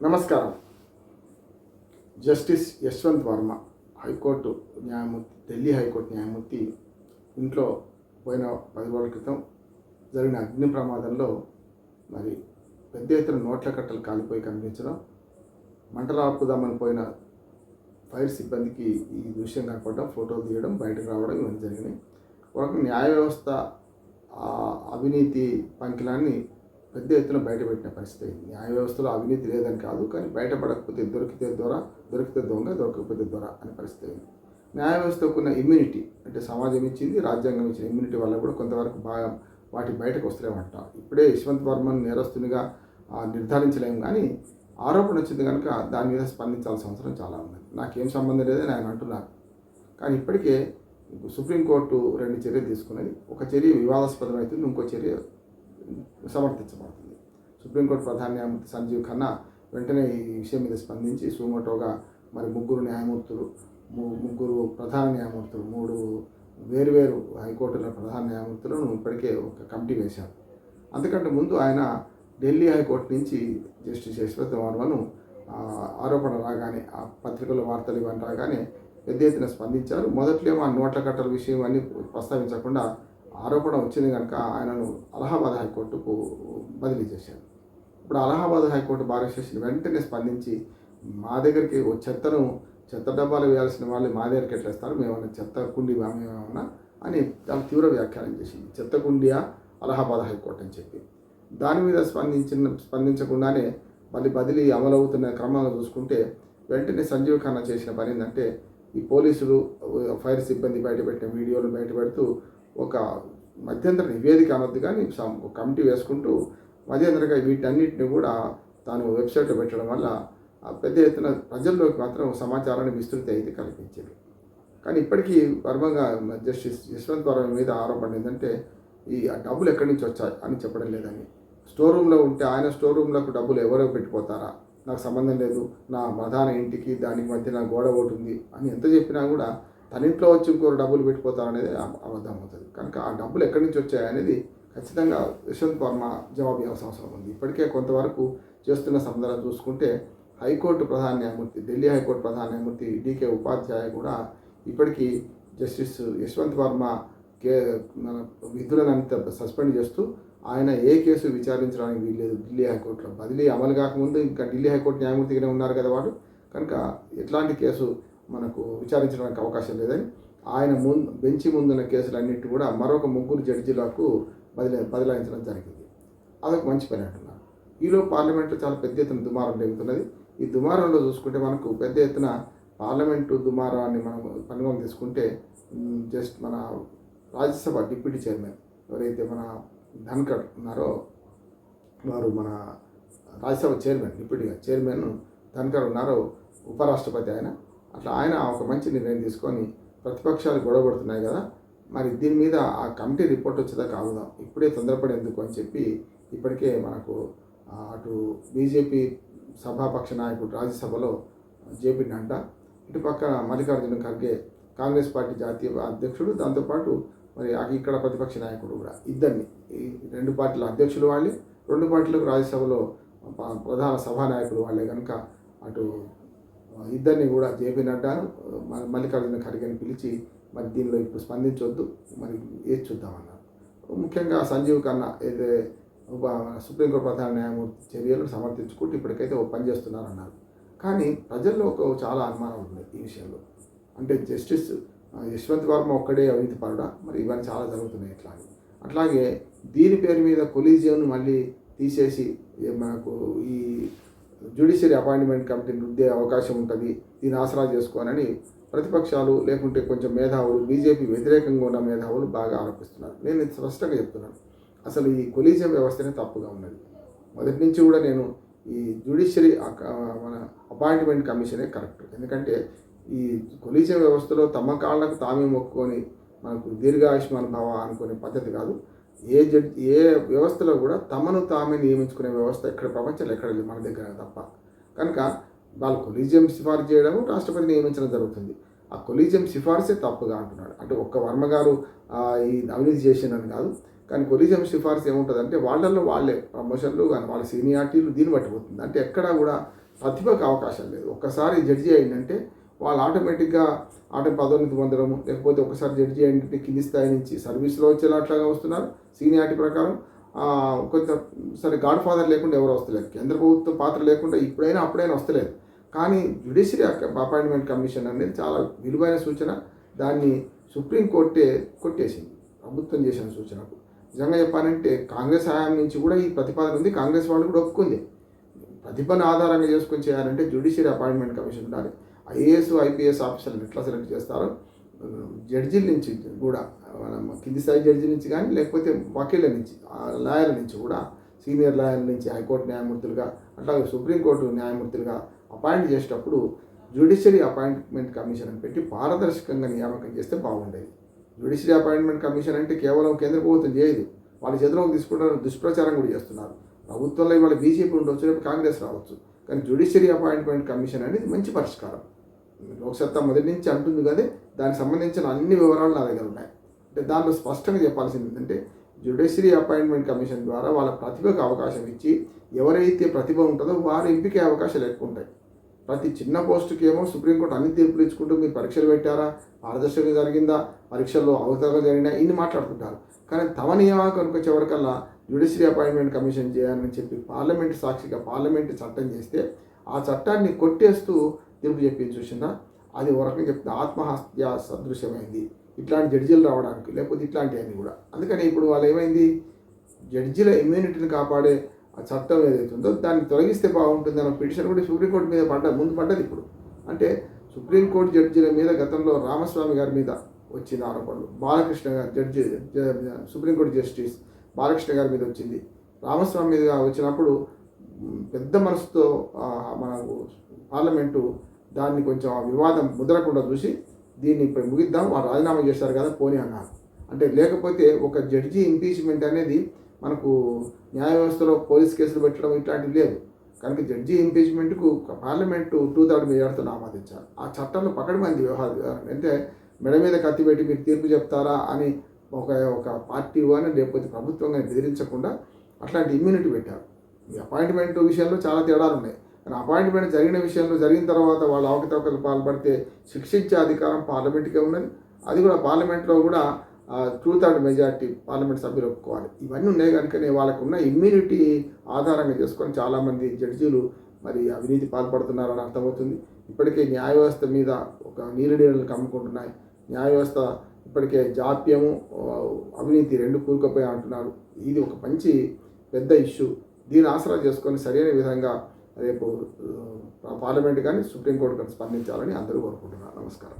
నమస్కారం. Justice Yashwant Varma high court న్యాయమూర్తి Delhi high court న్యాయమూర్తి ఇంట్లో పోయిన పది రోజుల క్రితం జరిగిన అగ్ని ప్రమాదంలో మరి పెద్ద ఎత్తున నోట్ల కట్టలు కాలిపోయి కనిపించడం మంటలు ఆపుదామని పోయిన ఫైర్ సిబ్బందికి ఈ దృశ్యం కనపడడం ఫోటోలు తీయడం బయటకు రావడం ఇవన్నీ జరిగినాయి. ఒక న్యాయ వ్యవస్థ ఆ అవినీతి పంకిలాన్ని పెద్ద ఎత్తున బయటపెట్టిన పరిస్థితి అయింది. న్యాయ వ్యవస్థలో అవినీతి లేదని కాదు కానీ బయటపడకపోతే దొరికితే దొర దొరికితే దొంగ దొరకకపోతే దొర అనే పరిస్థితి అయింది. న్యాయ వ్యవస్థకు ఉన్న ఇమ్యూనిటీ అంటే సమాజం ఇచ్చింది రాజ్యాంగం ఇచ్చిన ఇమ్యూనిటీ వల్ల కూడా కొంతవరకు బాగా వాటి బయటకు వస్తలేమంట. ఇప్పుడే యశ్వంత్ వర్మను నేరస్తునిగా నిర్ధారించలేము కానీ ఆరోపణ వచ్చింది కనుక దాని మీద స్పందించాల్సిన అవసరం చాలా ఉంది నాకేం సంబంధం లేదని ఆయన అంటున్నారు. కానీ ఇప్పటికే సుప్రీంకోర్టు రెండు చర్యలు తీసుకున్నది. ఒక చర్య వివాదాస్పదమవుతుంది ఇంకో చర్య సమర్థించబడుతుంది. సుప్రీంకోర్టు ప్రధాన న్యాయమూర్తి సంజీవ్ ఖన్నా వెంటనే ఈ విషయం మీద స్పందించి సుమోటోగా మరి ముగ్గురు న్యాయమూర్తులు ము- ముగ్గురు ప్రధాన న్యాయమూర్తులు మూడు వేరువేరు హైకోర్టుల ప్రధాన న్యాయమూర్తులను ఇప్పటికే ఒక కమిటీ వేశారు. అంతకంటే ముందు ఆయన ఢిల్లీ హైకోర్టు నుంచి జస్టిస్ యశ్వత్ వర్మను ఆరోపణ రాగానే ఆ పత్రికల వార్తలు ఇవన్నీ రాగానే పెద్ద ఎత్తున స్పందించారు. మొదట్లో ఆ నోట్ల కట్టల విషయం అన్నీ ప్రస్తావించకుండా ఆరోపణ వచ్చింది కనుక ఆయనను అలహాబాద్ హైకోర్టుకు బదిలీ చేశారు. ఇప్పుడు అలహాబాద్ హైకోర్టు బార్ అసోసియేషన్ వెంటనే స్పందించి మా దగ్గరికి ఓ చెత్తను చెత్త డబ్బాలు వేయాల్సిన వాళ్ళు మా దగ్గరికి ఎట్లా ఇస్తారు మేమన్నా చెత్త కుండి మేమేమన్నా అని చాలా తీవ్ర వ్యాఖ్యానం చేసింది. చెత్త కుండియా? అలహాబాద్ హైకోర్టు అని చెప్పి. దాని మీద స్పందించిన స్పందించకుండానే మళ్ళీ బదిలీ అమలవుతున్న క్రమంగా చూసుకుంటే వెంటనే సంజీవ్ ఖన్నా చేసిన పని ఏంటంటే ఈ పోలీసులు ఫైర్ సిబ్బంది బయటపెట్టిన వీడియోలు బయటపెడుతూ ఒక మధ్యంతర నివేదిక అనొద్దు కానీ ఒక కమిటీ వేసుకుంటూ మధ్యంతరంగా వీటన్నిటిని కూడా తాను వెబ్సైట్లో పెట్టడం వల్ల పెద్ద ఎత్తున ప్రజల్లోకి మాత్రం సమాచారాన్ని విస్తృతి అయితే కల్పించింది. కానీ ఇప్పటికీ పరమంగా జస్టిస్ యశ్వంత్ వరం మీద ఆరోపణ ఏంటంటే ఈ ఆ డబ్బులు ఎక్కడి నుంచి వచ్చాయి అని చెప్పడం లేదని స్టోర్ రూమ్లో ఉంటే ఆయన స్టోర్ రూమ్లకు డబ్బులు ఎవరో పెట్టిపోతారా నాకు సంబంధం లేదు. నా ప్రధాన ఇంటికి దానికి మధ్య నా గోడ ఒకటి ఉంది అని ఎంత చెప్పినా కూడా తన ఇంట్లో వచ్చి ఇంకోరు డబ్బులు పెట్టిపోతారనేది అబ- అబద్ధం అవుతుంది. కనుక ఆ డబ్బులు ఎక్కడి నుంచి వచ్చాయి అనేది ఖచ్చితంగా యశ్వంత్ వర్మ జవాబు ఇవ్వాల్సిన అవసరం ఉంది. ఇప్పటికే కొంతవరకు చేస్తున్న సందర్భం చూసుకుంటే హైకోర్టు ప్రధాన న్యాయమూర్తి ఢిల్లీ హైకోర్టు ప్రధాన న్యాయమూర్తి డికే ఉపాధ్యాయ కూడా ఇప్పటికీ జస్టిస్ యశ్వంత్ వర్మ కే మన విధులను అంత సస్పెండ్ చేస్తూ ఆయన ఏ కేసు విచారించడానికి వీల్లేదు. ఢిల్లీ హైకోర్టులో బదిలీ అమలు కాకముందు ఇంకా ఢిల్లీ హైకోర్టు న్యాయమూర్తిగానే ఉన్నారు కదా వాడు కనుక ఎట్లాంటి కేసు మనకు విచారించడానికి అవకాశం లేదని ఆయన ముందు బెంచి ముందున్న కేసులన్నిటి కూడా మరొక ముగ్గురు జడ్జీలకు బదిలీ బదిలాయించడం జరిగింది. అదొక మంచి పని అంటున్నారు. ఈలో పార్లమెంట్లో చాలా పెద్ద ఎత్తున దుమారం జరుగుతున్నది ఈ దుమారంలో చూసుకుంటే మనకు పెద్ద ఎత్తున పార్లమెంటు దుమారాన్ని మనం పరిగణన తీసుకుంటే జస్ట్ మన రాజ్యసభ డిప్యూటీ చైర్మన్ ఎవరైతే మన ధన్కర్ ఉన్నారో వారు మన రాజ్యసభ చైర్మన్ డిప్యూటీగా చైర్మన్ ధన్కర్ ఉన్నారో ఉపరాష్ట్రపతి ఆయన అట్లా ఆయన ఒక మంచి నిర్ణయం తీసుకొని ప్రతిపక్షాలు గొడవపడుతున్నాయి కదా మరి దీని మీద ఆ కమిటీ రిపోర్ట్ వచ్చేదాకా ఆగుదాం ఇప్పుడే తొందరపడి ఎందుకు అని చెప్పి ఇప్పటికే మనకు అటు బీజేపీ సభాపక్ష నాయకుడు రాజ్యసభలో జేపీ నడ్డా ఇటు పక్క మల్లికార్జున ఖర్గే కాంగ్రెస్ పార్టీ జాతీయ అధ్యక్షుడు దాంతోపాటు మరి ఇక్కడ ప్రతిపక్ష నాయకుడు కూడా ఇద్దరిని. ఈ రెండు పార్టీల అధ్యక్షులు వాళ్ళే రెండు పార్టీలకు రాజ్యసభలో ప్రధాన ప్రధాన సభానాయకుడు వాళ్ళే కనుక అటు ఇద్దరిని కూడా జేపీ మ- మల్లికార్జున ఖర్గేని పిలిచి మరి దీనిలో ఇప్పుడు స్పందించొద్దు మరి ఏది చూద్దామన్నారు. ముఖ్యంగా సంజీవ్ ఖన్నా ఏదే సుప్రీంకోర్టు ప్రధాన న్యాయమూర్తి చర్యలు సమర్థించుకుంటూ ఇప్పటికైతే ఓ పని చేస్తున్నారన్నారు. కానీ ప్రజల్లో ఒక చాలా అనుమానం ఉంది ఈ విషయంలో. అంటే జస్టిస్ యశ్వంత్ వర్మ ఒక్కడే అవినీతి పరుడా? మరి ఇవన్నీ చాలా జరుగుతున్నాయి ఇట్లా అట్లాగే దీని పేరు మీద కొలీజియంను మళ్ళీ తీసేసి మనకు ఈ జ్యుడిషియరీ అపాయింట్మెంట్ కమిటీని రుద్దే అవకాశం ఉంటుంది. దీన్ని ఆసరా చేసుకోనని ప్రతిపక్షాలు లేకుంటే కొంచెం మేధావులు బీజేపీ వ్యతిరేకంగా ఉన్న మేధావులు బాగా ఆరోపిస్తున్నారు. నేను స్పష్టంగా చెప్తున్నాను. అసలు ఈ కొలీజియం వ్యవస్థనే తప్పుగా ఉన్నది. మొదటి నుంచి కూడా నేను ఈ జ్యుడిషియరీ మన అపాయింట్మెంట్ కమిషనే కరెక్ట్ ఎందుకంటే ఈ కొలీజియం వ్యవస్థలో తమ కాళ్ళకు తామే మొక్కుకొని మనకు దీర్ఘాయుష్మాన్ భావ అనుకునే పద్ధతి కాదు. ఏ జడ్ ఏ వ్యవస్థలో కూడా తమను తామే నియమించుకునే వ్యవస్థ ఎక్కడ ప్రపంచంలో ఎక్కడ లేదు మన దగ్గర తప్ప. కనుక వాళ్ళు కొలీజియం సిఫార్సు చేయడము రాష్ట్రపతి నియమించడం జరుగుతుంది. ఆ కొలీజియం సిఫార్సే తప్పుగా అంటున్నాడు. అంటే ఒక్క వర్మ గారు ఈ అవినీతి చేసిందని కాదు. కానీ కొలీజియం సిఫార్సు ఏముంటుంది అంటే వాళ్ళల్లో వాళ్ళే ప్రమోషన్లు కానీ వాళ్ళ సీనియారిటీలు దీన్ని బట్టి పోతుంది. అంటే ఎక్కడా కూడా ప్రతిభకు అవకాశం లేదు. ఒక్కసారి జడ్జి అయిందంటే వాళ్ళు ఆటోమేటిక్గా ఆటో పదోన్నతి పొందడం లేకపోతే ఒకసారి జడ్జి అయిందంటే కింది స్థాయి నుంచి సర్వీస్లో వచ్చేలాట్లాగా వస్తున్నారు. సీనియారిటీ ప్రకారం కొంత సరే గాడ్ ఫాదర్ లేకుండా ఎవరు వస్తలేదు. కేంద్ర ప్రభుత్వ పాత్ర లేకుండా ఇప్పుడైనా అప్పుడైనా వస్తలేదు. కానీ జ్యుడిషియరీ అపాయింట్మెంట్ కమిషన్ అనేది చాలా విలువైన సూచన. దాన్ని సుప్రీంకోర్టే కొట్టేసింది. ప్రభుత్వం చేసిన సూచనకు. నిజంగా చెప్పాలంటే కాంగ్రెస్ హయాం నుంచి కూడా ఈ ప్రతిపాదన ఉంది. కాంగ్రెస్ వాళ్ళు కూడా ఒప్పుకుంది. ప్రతిభను ఆధారంగా చేసుకొని చేయాలంటే జ్యుడిషియరీ అపాయింట్మెంట్ కమిషన్ ఉండాలి. ఐఏఎస్ ఐపీఎస్ ఆఫీసర్లు ఎట్లా సెలెక్ట్ చేస్తారో జడ్జీల నుంచి కూడా కింది స్థాయి జడ్జి నుంచి కానీ లేకపోతే వకీళ్ళ నుంచి లాయర్ల నుంచి కూడా సీనియర్ లాయర్ల నుంచి హైకోర్టు న్యాయమూర్తులుగా అట్లాగే సుప్రీంకోర్టు న్యాయమూర్తులుగా అపాయింట్ చేసేటప్పుడు జ్యుడిషియరీ అపాయింట్మెంట్ కమిషన్ అని పెట్టి పారదర్శకంగా నియామకం చేస్తే బాగుండేది. జ్యుడిషియరీ అపాయింట్మెంట్ కమిషన్ అంటే కేవలం కేంద్ర ప్రభుత్వం చేయదు. వాళ్ళ చేతిలోకి తీసుకుంటారు దుష్ప్రచారం కూడా చేస్తున్నారు. ప్రభుత్వంలో ఇవాళ బీజేపీ ఉండొచ్చు రేపు కాంగ్రెస్ రావచ్చు. కానీ జ్యుడిషియరీ అపాయింట్మెంట్ కమిషన్ అనేది మంచి పరిష్కారం. లోక్సత్తా మొదటి నుంచి అంటుంది కదా దానికి సంబంధించిన అన్ని వివరాలు నా దగ్గర ఉన్నాయి. అంటే దాంట్లో స్పష్టంగా చెప్పాల్సింది ఏంటంటే జ్యుడిషియరీ అపాయింట్మెంట్ కమిషన్ ద్వారా వాళ్ళ ప్రతిభకు అవకాశం ఇచ్చి ఎవరైతే ప్రతిభ ఉంటుందో వారు ఎంపికే అవకాశాలు ఎక్కువ ఉంటాయి. ప్రతి చిన్న పోస్టుకి ఏమో సుప్రీంకోర్టు అన్ని తీర్పులు ఇచ్చుకుంటూ మీరు పరీక్షలు పెట్టారా? పారదర్శకంగా జరిగిందా? పరీక్షల్లో అవతల జరిగినా? ఇన్ని మాట్లాడుకుంటారు. కానీ తమ నియామకానికి వచ్చేవరకల్లా జ్యుడిషియరీ అపాయింట్మెంట్ కమిషన్ చేయాలని చెప్పి పార్లమెంట్ సాక్షిగా పార్లమెంట్ చట్టం చేస్తే ఆ చట్టాన్ని కొట్టేస్తూ తీర్పు చెప్పింది చూసిందా అది ఒక రకంగా చెప్తే ఆత్మహత్య సదృశ్యమైంది. ఇట్లాంటి జడ్జీలు రావడానికి లేకపోతే ఇట్లాంటివన్నీ కూడా. అందుకని ఇప్పుడు వాళ్ళు ఏమైంది? జడ్జిల ఇమ్యూనిటీని కాపాడే ఆ చట్టం ఏదైతే ఉందో దాన్ని తొలగిస్తే బాగుంటుంది అన్న పిటిషన్ కూడా సుప్రీంకోర్టు మీద పడ్డ ముందు పడ్డది ఇప్పుడు. అంటే సుప్రీంకోర్టు జడ్జిల మీద గతంలో రామస్వామి గారి మీద వచ్చిన ఆరోపణలు. బాలకృష్ణ గారు జడ్జి సుప్రీంకోర్టు జస్టిస్ బాలకృష్ణ గారి మీద వచ్చింది. రామస్వామి మీద వచ్చినప్పుడు పెద్ద మనసుతో మన మనకు పార్లమెంటు దాన్ని కొంచెం వివాదం ముదరకుండా చూసి దీన్ని ఇప్పుడు ముగిద్దాం. వారు రాజీనామా చేశారు కదా పోనీ అన్నారు. అంటే లేకపోతే ఒక జడ్జి ఇంపీచ్మెంట్ అనేది మనకు న్యాయ వ్యవస్థలో పోలీస్ కేసులు పెట్టడం ఇట్లాంటివి లేదు. కనుక జడ్జి ఇంపీచ్మెంట్కు పార్లమెంటు టూ థర్డ్ మెజార్టీతో ఆమోదించారు ఆ చట్టంలో పకడ్బందీ వ్యవహార అంటే మెడ మీద కత్తి పెట్టి మీరు తీర్పు చెప్తారా అని ఒక ఒక పార్టీ కానీ లేకపోతే ప్రభుత్వం కానీ బెదిరించకుండా అట్లాంటి ఇమ్యూనిటీ పెట్టారు. ఈ అపాయింట్మెంట్ విషయంలో చాలా తేడాలు ఉన్నాయి. కానీ అపాయింట్మెంట్ జరిగిన విషయంలో జరిగిన తర్వాత వాళ్ళు అవకతవకలు పాల్పడితే శిక్షించే అధికారం పార్లమెంట్కే ఉన్నది. అది కూడా పార్లమెంట్లో కూడా టూ థర్డ్ మెజార్టీ పార్లమెంట్ సభ్యులు ఒప్పుకోవాలి. ఇవన్నీ ఉన్నాయి కనుకనే వాళ్ళకు ఉన్న ఇమ్యూనిటీ ఆధారంగా చేసుకొని చాలామంది జడ్జీలు మరి అవినీతి పాల్పడుతున్నారని అర్థమవుతుంది. ఇప్పటికే న్యాయ వ్యవస్థ మీద ఒక నీరుడీలను కమ్ముకుంటున్నాయి. న్యాయ వ్యవస్థ ఇప్పటికే జాప్యము అవినీతి రెండు కూరుకుపోయి అంటున్నారు. ఇది ఒక మంచి పెద్ద ఇష్యూ దీన్ని ఆసరా చేసుకొని సరైన విధంగా రేపు పార్లమెంట్ కానీ సుప్రీంకోర్టు కానీ స్పందించాలని అందరూ కోరుకుంటున్నారు. నమస్కారం.